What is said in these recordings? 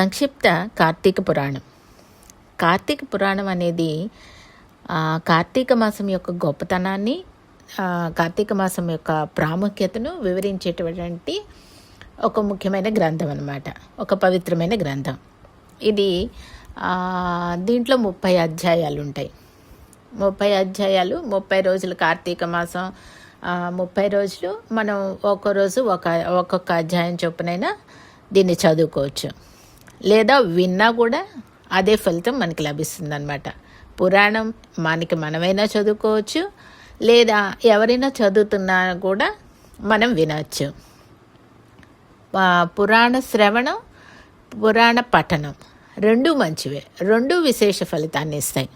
సంక్షిప్త కార్తీక పురాణం. కార్తీక పురాణం అనేది కార్తీక మాసం యొక్క గొప్పతనాన్ని కార్తీక మాసం యొక్క ప్రాముఖ్యతను వివరించేటటువంటి ఒక ముఖ్యమైన గ్రంథం అనమాట ఒక పవిత్రమైన గ్రంథం. ఇది దీంట్లో ముప్పై అధ్యాయాలు ఉంటాయి ముప్పై అధ్యాయాలు ముప్పై రోజులు కార్తీక మాసం ముప్పై రోజులు మనం ఒక్కో రోజు ఒక ఒక్కొక్క అధ్యాయం చొప్పునైనా దీన్ని చదువుకోవచ్చు. లేదా విన్నా కూడా అదే ఫలితం మనకి లభిస్తుంది అనమాట పురాణం మనకి మనమైనా చదువుకోవచ్చు లేదా ఎవరైనా చదువుతున్నా కూడా మనం వినవచ్చు పురాణ శ్రవణం పురాణ పఠనం రెండు మంచివే రెండు విశేష ఫలితాన్ని ఇస్తాయి.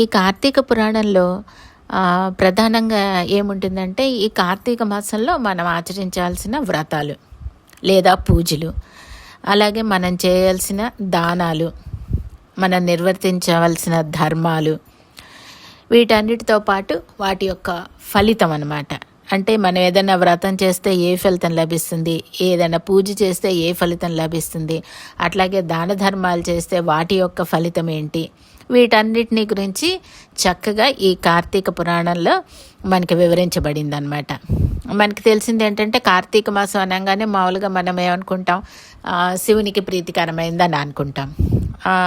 ఈ కార్తీక పురాణంలో ప్రధానంగా ఏముంటుందంటే ఈ కార్తీక మాసంలో మనం ఆచరించాల్సిన వ్రతాలు. లేదా పూజలు. అలాగే మనం చేయాల్సిన దానాలు మనం నిర్వర్తించవలసిన ధర్మాలు వీటన్నిటితో పాటు వాటి యొక్క ఫలితం అన్నమాట. అంటే మనం ఏదైనా వ్రతం చేస్తే ఏ ఫలితం లభిస్తుంది? ఏదైనా పూజ చేస్తే ఏ ఫలితం లభిస్తుంది? అట్లాగే దాన ధర్మాలు చేస్తే వాటి యొక్క ఫలితం ఏంటి? వీటన్నిటిని గురించి చక్కగా ఈ కార్తీక పురాణంలో మనకి వివరించబడింది అనమాట మనకి తెలిసింది ఏంటంటే కార్తీక మాసం అనగానే మామూలుగా మనం ఏమనుకుంటాం? శివునికి ప్రీతికరమైందని అనుకుంటాం.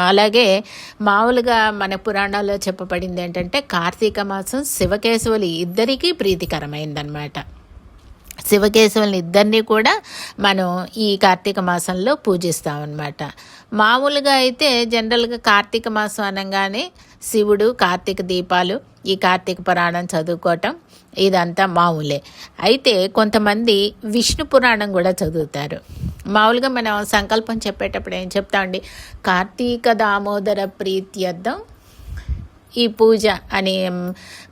అలాగే మామూలుగా మన పురాణాల్లో చెప్పబడింది ఏంటంటే కార్తీక మాసం శివకేశవులు ఇద్దరికీ ప్రీతికరమైందనమాట శివకేశవులని ఇద్దరినీ కూడా మనం ఈ కార్తీక మాసంలో పూజిస్తాం అన్నమాట మామూలుగా అయితే జనరల్గా కార్తీక మాసం అనగానే శివుడు కార్తీక దీపాలు ఈ కార్తీక పురాణం చదువుకోవటం ఇదంతా మామూలే. అయితే కొంతమంది విష్ణు పురాణం కూడా చదువుతారు. మామూలుగా మనం సంకల్పం చెప్పేటప్పుడు ఏం చెప్తామండి? కార్తీక దామోదర ప్రీత్యర్థం ఈ పూజ అని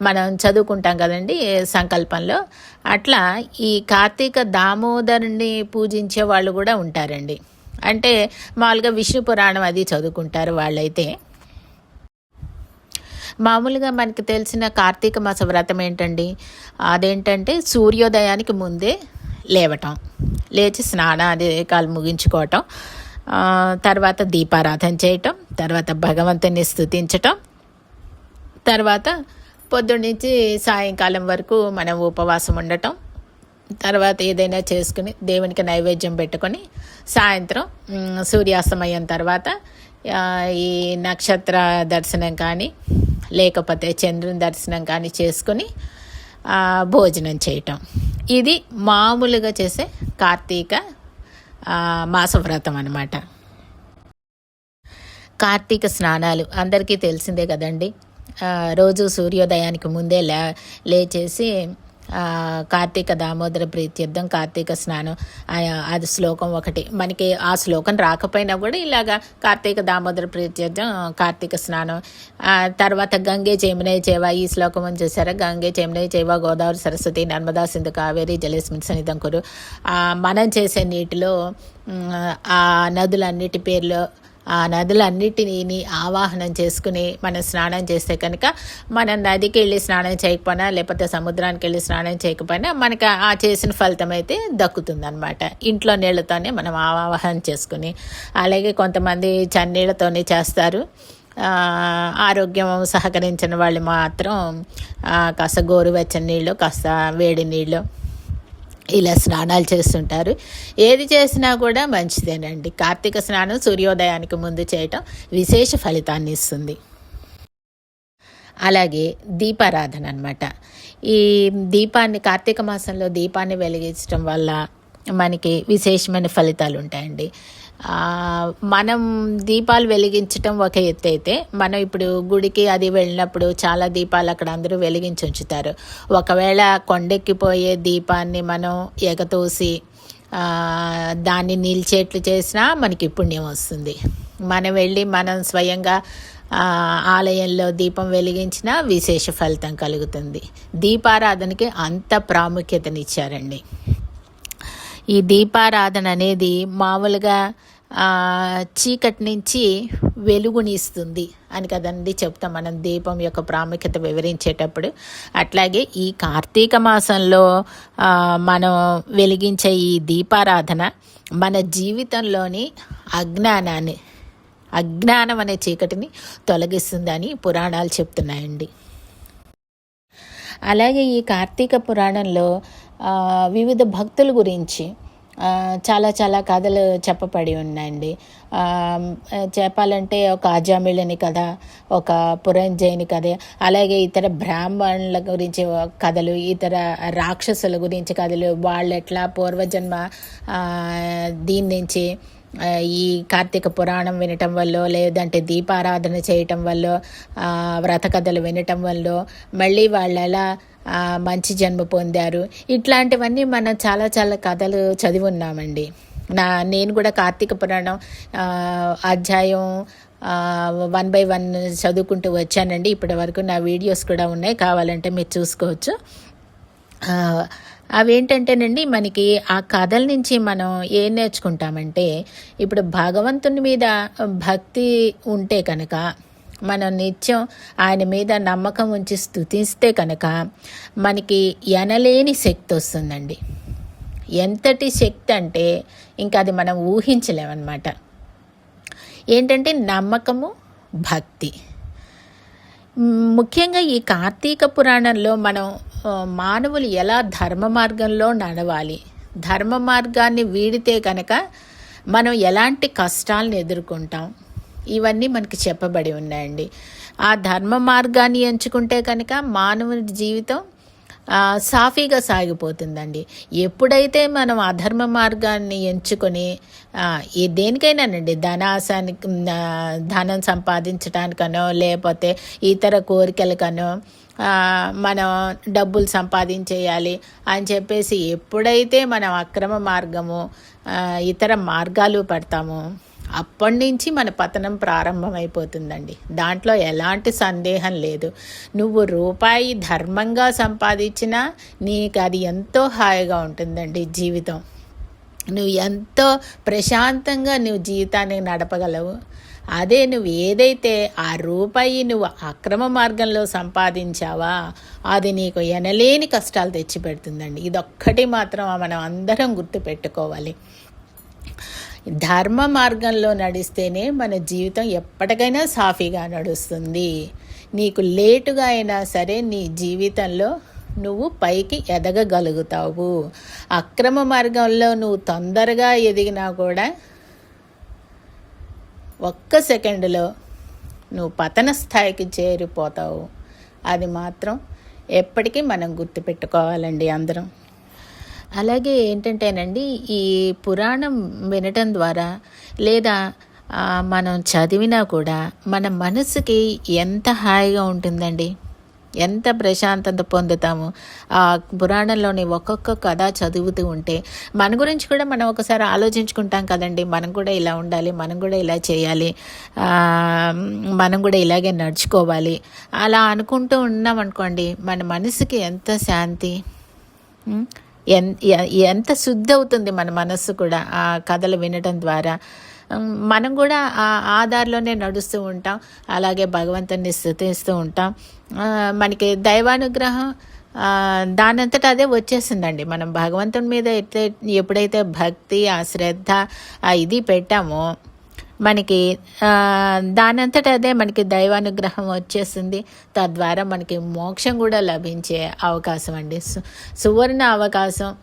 మనం చదువుకుంటాం కదండి సంకల్పంలో. అట్లా ఈ కార్తీక దామోదరుని పూజించే వాళ్ళు కూడా ఉంటారండి. అంటే మామూలుగా విష్ణు పురాణం అది చదువుకుంటారు వాళ్ళైతే. మామూలుగా మనకి తెలిసిన కార్తీక మాస వ్రతం ఏంటండి? అదేంటంటే సూర్యోదయానికి ముందే లేవటం లేచి స్నానాధికాలు ముగించుకోవటం తర్వాత దీపారాధన చేయటం తర్వాత భగవంతుని స్థుతించటం తర్వాత పొద్దున్నుంచి సాయంకాలం వరకు మనం ఉపవాసం ఉండటం. తర్వాత ఏదైనా చేసుకుని దేవునికి నైవేద్యం పెట్టుకొని సాయంత్రం సూర్యాస్తమయం తర్వాత ఈ నక్షత్ర దర్శనం కానీ లేకపోతే చంద్రుని దర్శనం కానీ చేసుకుని భోజనం చేయటం. ఇది మామూలుగా చేసే కార్తీక మాసవ్రతం అనమాట కార్తీక స్నానాలు అందరికీ తెలిసిందే కదండి. రోజు సూర్యోదయానికి ముందే లే లేచేసి కార్తీక దామోదర ప్రీత్యర్థం కార్తీక స్నానం అది శ్లోకం ఒకటి. మనకి ఆ శ్లోకం రాకపోయినా కూడా ఇలాగా కార్తీక దామోదర ప్రీత్యర్థం కార్తీక స్నానం తర్వాత గంగే జమునే చేవ ఈ శ్లోకం అని చూసారా? గంగే జమునే చేవ గోదావరి సరస్వతి నర్మదా సింధు కావేరి జలేస్మిన్ సన్నిధం మనం చేసే నీటిలో ఆ నదులన్నిటి పేర్లు ఆ నదులన్నిటిని ఆవాహనం చేసుకుని మనం స్నానం చేస్తే కనుక మనం నదికి వెళ్ళి స్నానం చేయకపోయినా లేకపోతే సముద్రానికి వెళ్ళి స్నానం చేయకపోయినా మనకి ఆ చేసిన ఫలితం అయితే దక్కుతుంది అనమాట ఇంట్లో నీళ్ళతోనే మనం ఆవాహనం చేసుకుని అలాగే కొంతమంది చన్నీళ్ళతోనే చేస్తారు. ఆరోగ్యం సహకరించిన వాళ్ళు మాత్రం కాస్త గోరువెచ్చని నీళ్ళు కాస్త వేడి నీళ్ళు ఇలా స్నానాలు చేస్తుంటారు. ఏది చేసినా కూడా మంచిదేనండి. కార్తీక స్నానం సూర్యోదయానికి ముందు చేయటం విశేష ఫలితాన్ని ఇస్తుంది. అలాగే దీపారాధన అనమాట ఈ దీపాన్ని కార్తీక మాసంలో దీపాన్ని వెలిగించడం వల్ల మనకి విశేషమైన ఫలితాలు ఉంటాయండి మనం దీపాలు వెలిగించటం ఒక ఎత్తు అయితే మనం ఇప్పుడు గుడికి అది వెళ్ళినప్పుడు చాలా దీపాలు అక్కడ అందరూ వెలిగించి ఉంచుతారు. ఒకవేళ కొండెక్కిపోయే దీపాన్ని మనం ఎగతూసి దాన్ని నిలిచేట్లు చేసినా మనకి పుణ్యం వస్తుంది. మనం వెళ్ళి మనం స్వయంగా ఆలయంలో దీపం వెలిగించినా విశేష ఫలితం కలుగుతుంది. దీపారాధనకి అంత ప్రాముఖ్యతనిచ్చారండి. ఈ దీపారాధన అనేది మామూలుగా చీకటి నుంచి వెలుగునిస్తుంది అని కదండి చెప్తాం మనం దీపం యొక్క ప్రాముఖ్యత వివరించేటప్పుడు. అట్లాగే ఈ కార్తీక మాసంలో మనం వెలిగించే ఈ దీపారాధన మన జీవితంలోని అజ్ఞానాన్ని అజ్ఞానం అనే చీకటిని తొలగిస్తుందని పురాణాలు చెప్తున్నాయండి. అలాగే ఈ కార్తీక పురాణంలో వివిధ భక్తుల గురించి చాలా చాలా కథలు చెప్పబడి ఉన్నాయండి. చెప్పాలంటే ఒక అజామిళని కథ ఒక పురంజయుని కథ అలాగే ఇతర బ్రాహ్మణుల గురించి కథలు ఇతర రాక్షసుల గురించి కథలు వాళ్ళు ఎట్లా పూర్వజన్మ దీని నుంచి ఈ కార్తీక పురాణం వినటం వల్ల లేదంటే దీపారాధన చేయటం వల్ల వ్రత కథలు వినటం వల్ల మళ్ళీ వాళ్ళు ఎలా మంచి జన్మ పొందారు. ఇట్లాంటివన్నీ మనం చాలా చాలా కథలు చదివి ఉన్నామండి నా నేను కూడా కార్తీక పురాణం అధ్యాయం వన్ బై వన్ చదువుకుంటూ వచ్చానండి. ఇప్పటి వరకు నా వీడియోస్ కూడా ఉన్నాయి. కావాలంటే మీరు చూసుకోవచ్చు. అవేంటంటేనండి మనకి ఆ కథల నుంచి మనం ఏం నేర్చుకుంటామంటే ఇప్పుడు భగవంతుని మీద భక్తి ఉంటే కనుక మనం నిత్యం ఆయన మీద నమ్మకం ఉంచి స్థుతిస్తే కనుక మనకి ఎనలేని శక్తి వస్తుందండి. ఎంతటి శక్తి అంటే ఇంకా అది మనం ఊహించలేమన్నమాట. ఏంటంటే నమ్మకము భక్తి. ముఖ్యంగా ఈ కార్తీక పురాణంలో మనం మానవులు ఎలా ధర్మ మార్గంలో నడవాలి ధర్మ మార్గాన్ని వీడితే కనుక మనం ఎలాంటి కష్టాలను ఎదుర్కొంటాం ఇవన్నీ మనకి చెప్పబడి ఉన్నాయండి. ఆ ధర్మ మార్గాన్ని ఎంచుకుంటే కనుక మానవుని జీవితం సాఫీగా సాగిపోతుందండి. ఎప్పుడైతే మనం అధర్మ మార్గాన్ని ఎంచుకొని ఏ దేనికైనానండి ధనాశానికి ధనం సంపాదించడానికనో లేకపోతే ఇతర కోరికలకనో మనం డబ్బులు సంపాదించేయాలి అని చెప్పేసి ఎప్పుడైతే మనం అక్రమ మార్గము ఇతర మార్గాలు పడతామో అప్పటి నుంచి మన పతనం ప్రారంభమైపోతుందండి. దాంట్లో ఎలాంటి సందేహం లేదు. నువ్వు రూపాయి ధర్మంగా సంపాదించినా నీకు అది ఎంతో హాయిగా ఉంటుందండి జీవితం. నువ్వు ఎంతో ప్రశాంతంగా నువ్వు జీవితాన్ని నడపగలవు. అదే నువ్వు ఏదైతే ఆ రూపాయి నువ్వు అక్రమ మార్గంలో సంపాదించావా అది నీకు ఎనలేని కష్టాలు తెచ్చిపెడుతుందండి. ఇదొక్కటి మాత్రం మనం అందరం గుర్తుపెట్టుకోవాలి. ధర్మ మార్గంలో నడిస్తేనే మన జీవితం ఎప్పటికైనా సాఫీగా నడుస్తుంది. నీకు లేటుగా అయినా సరే నీ జీవితంలో నువ్వు పైకి ఎదగగలుగుతావు. అక్రమ మార్గంలో నువ్వు తొందరగా ఎదిగినా కూడా ఒక్క సెకండ్లో నువ్వు పతన స్థాయికి చేరిపోతావు. అది మాత్రం ఎప్పటికీ మనం గుర్తుపెట్టుకోవాలండి అందరం. అలాగే ఏంటంటేనండి ఈ పురాణం వినటం ద్వారా లేదా మనం చదివినా కూడా మన మనసుకి ఎంత హాయిగా ఉంటుందండి. ఎంత ప్రశాంతత పొందుతాము. ఆ పురాణంలోని ఒక్కొక్క కథ చదువుతూ ఉంటే మన గురించి కూడా మనం ఒకసారి ఆలోచించుకుంటాం కదండి. మనం కూడా ఇలా ఉండాలి మనం కూడా ఇలా చేయాలి మనం కూడా ఇలాగే నడుచుకోవాలి. అలా అనుకుంటూ ఉన్నాం అనుకోండి మన మనసుకి ఎంత శాంతి? ఎంత శుద్ధి అవుతుంది మన మనస్సు కూడా ఆ కథలు వినటం ద్వారా. మనం కూడా ఆ ఆధార్లోనే నడుస్తూ ఉంటాం. అలాగే భగవంతుని స్థుతిస్తూ ఉంటాం. మనకి దైవానుగ్రహం దానంతట అదే వచ్చేసిందండి. మనం భగవంతుని మీద అయితే ఎప్పుడైతే భక్తి ఆ శ్రద్ధ ఇది పెట్టామో మనకి దానంతట అదే మనకి దైవానుగ్రహం వచ్చేస్తుంది. తద్వారా మనకి మోక్షం కూడా లభించే అవకాశం అండి. సువర్ణ అవకాశం.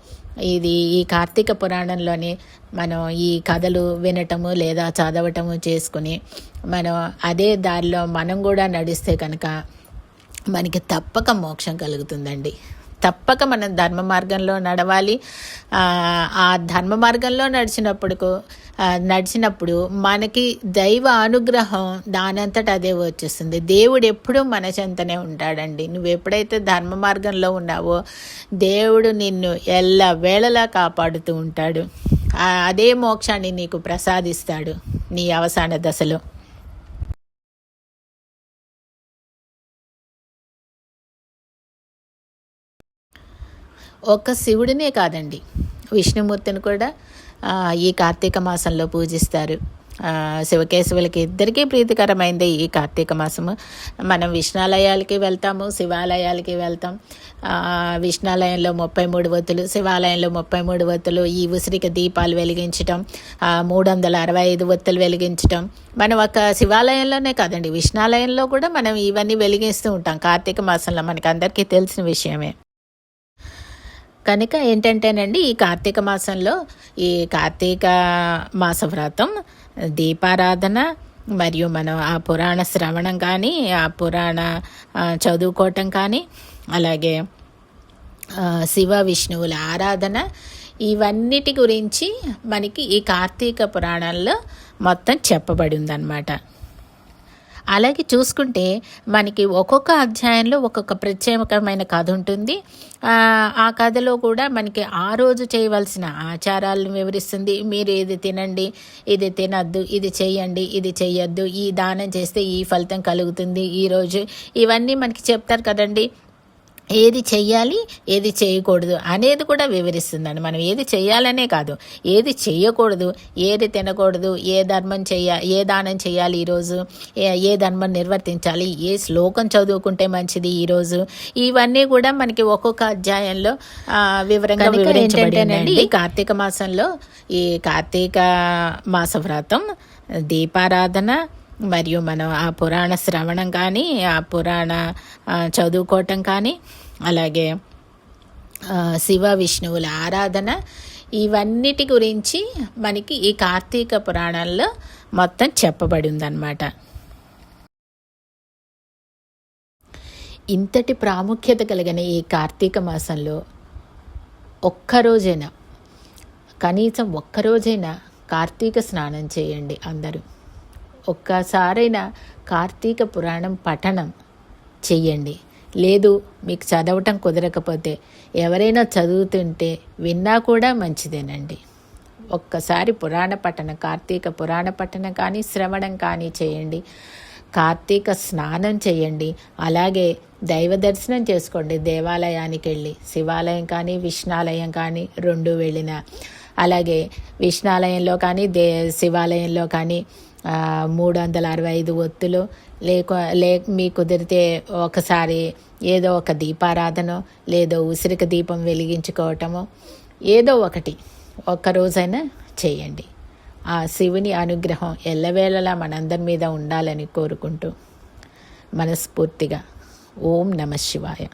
ఇది ఈ కార్తీక పురాణంలోని మనం ఈ కథలు వినటము లేదా చదవటము చేసుకుని మనం అదే దారిలో మనం కూడా నడిస్తే కనుక మనకి తప్పక మోక్షం కలుగుతుందండి. తప్పక మనం ధర్మ మార్గంలో నడవాలి. ఆ ధర్మ మార్గంలో నడిచినప్పుడు నడిచినప్పుడు మనకి దైవ అనుగ్రహం దానంతట అదే వచ్చేస్తుంది. దేవుడు ఎప్పుడూ మన చెంతనే ఉంటాడండి. నువ్వు ఎప్పుడైతే ధర్మ మార్గంలో ఉన్నావో దేవుడు నిన్ను ఎల్ల వేళలా కాపాడుతూ ఉంటాడు. అదే మోక్షాన్ని నీకు ప్రసాదిస్తాడు నీ అవసాన దశలో. ఒక్క శివుడినే కాదండి. విష్ణుమూర్తిని కూడా ఈ కార్తీక మాసంలో పూజిస్తారు. శివకేశవులకి ఇద్దరికీ ప్రీతికరమైంది ఈ కార్తీక మాసము. మనం విష్ణాలయాలకి వెళ్తాము శివాలయాలకి వెళ్తాం. విష్ణాలయంలో ముప్పై మూడు వత్తులు శివాలయంలో ముప్పై మూడు వత్తులు ఈ ఉసిరిక దీపాలు వెలిగించటం మూడు వందల అరవై ఐదు వత్తులు వెలిగించటం. మనం ఒక శివాలయంలోనే కాదండి విష్ణాలయంలో కూడా మనం ఇవన్నీ వెలిగిస్తూ ఉంటాం. కార్తీక మాసంలో మనకి అందరికీ తెలిసిన విషయమే. కనుక ఏంటంటేనండి ఈ కార్తీక మాసంలో ఈ కార్తీక మాస వ్రతం దీపారాధన మరియు మనం ఆ పురాణ శ్రవణం కానీ ఆ పురాణ చదువుకోవటం కానీ అలాగే శివ విష్ణువుల ఆరాధన ఇవన్నిటి గురించి మనకి ఈ కార్తీక పురాణాల్లో మొత్తం చెప్పబడి ఉందన్నమాట. అలాగే చూసుకుంటే మనకి ఒక్కొక్క అధ్యాయంలో ఒక్కొక్క ప్రత్యేకమైన కథ ఉంటుంది. ఆ, కథలో కూడా మనకి ఆ రోజు చేయవలసిన ఆచారాలను వివరిస్తుంది. మీరు ఇది తినండి ఇది తినద్దు ఇది చేయండి ఇది చేయొద్దు ఈ దానం చేస్తే ఈ ఫలితం కలుగుతుంది ఈరోజు ఇవన్నీ మనకి చెప్తారు కదండి. ఏది చెయ్యాలి ఏది చేయకూడదు అనేది కూడా వివరిస్తుందండి. మనం ఏది చెయ్యాలనే కాదు ఏది చెయ్యకూడదు ఏది తినకూడదు ఏ ధర్మం చెయ్య ఏ దానం చేయాలి ఈరోజు ఏ ధర్మం నిర్వర్తించాలి ఏ శ్లోకం చదువుకుంటే మంచిది ఈరోజు ఇవన్నీ కూడా మనకి ఒక్కొక్క అధ్యాయంలో వివరంగా వివరించబడిందండి. ఈ కార్తీక మాసంలో ఈ కార్తీక మాస వ్రతం దీపారాధన మరియు మనం ఆ పురాణ శ్రవణం కానీ ఆ పురాణ చదువుకోవటం కానీ అలాగే శివ విష్ణువుల ఆరాధన ఇవన్నిటి గురించి మనకి ఈ కార్తీక పురాణంలో మొత్తం చెప్పబడి ఉందన్నమాట ఇంతటి ప్రాముఖ్యత కలిగిన ఈ కార్తీక మాసంలో ఒక్కరోజైనా కనీసం ఒక్కరోజైనా కార్తీక స్నానం చేయండి అందరూ. ఒక్కసారైనా కార్తీక పురాణం పఠనం చెయ్యండి. లేదు మీకు చదవటం కుదరకపోతే ఎవరైనా చదువుతుంటే విన్నా కూడా మంచిదేనండి. ఒక్కసారి పురాణ పఠన కార్తీక పురాణ పఠనం కానీ శ్రవణం కానీ చేయండి. కార్తీక స్నానం చేయండి అలాగే దైవ దర్శనం చేసుకోండి. దేవాలయానికి వెళ్ళి శివాలయం కానీ విష్ణాలయం కానీ రెండు వెళ్ళిన. అలాగే విష్ణాలయంలో కానీ దే శివాలయంలో కానీ మూడు వందల అరవై ఐదు ఒత్తులు. లేక లే మీ కుదిరితే ఒకసారి ఏదో ఒక దీపారాధన లేదో ఉసిరిక దీపం వెలిగించుకోవటము. ఏదో ఒకటి ఒక్క రోజైనా చేయండి. ఆ శివుని అనుగ్రహం ఎల్లవేళలా మనందరి మీద ఉండాలని కోరుకుంటూ మనస్ఫూర్తిగా ఓం నమ శివాయ.